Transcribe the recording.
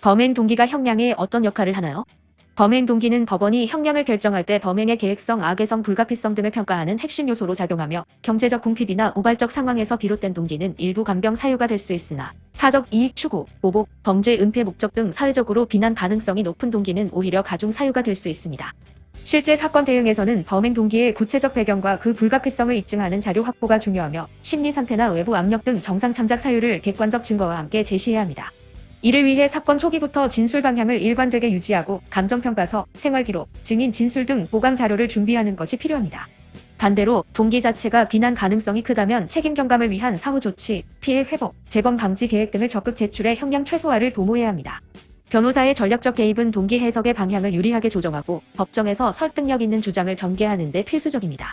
범행 동기가 형량에 어떤 역할을 하나요? 범행 동기는 법원이 형량을 결정할 때 범행의 계획성, 악의성, 불가피성 등을 평가하는 핵심 요소로 작용하며 경제적 궁핍이나 우발적 상황에서 비롯된 동기는 일부 감경 사유가 될 수 있으나 사적 이익 추구, 보복, 범죄 은폐 목적 등 사회적으로 비난 가능성이 높은 동기는 오히려 가중 사유가 될 수 있습니다. 실제 사건 대응에서는 범행 동기의 구체적 배경과 그 불가피성을 입증하는 자료 확보가 중요하며 심리 상태나 외부 압력 등 정상 참작 사유를 객관적 증거와 함께 제시해야 합니다. 이를 위해 사건 초기부터 진술 방향을 일관되게 유지하고 감정평가서, 생활기록, 증인 진술 등 보강 자료를 준비하는 것이 필요합니다. 반대로 동기 자체가 비난 가능성이 크다면 책임 경감을 위한 사후 조치, 피해 회복, 재범 방지 계획 등을 적극 제출해 형량 최소화를 도모해야 합니다. 변호사의 전략적 개입은 동기 해석의 방향을 유리하게 조정하고 법정에서 설득력 있는 주장을 전개하는 데 필수적입니다.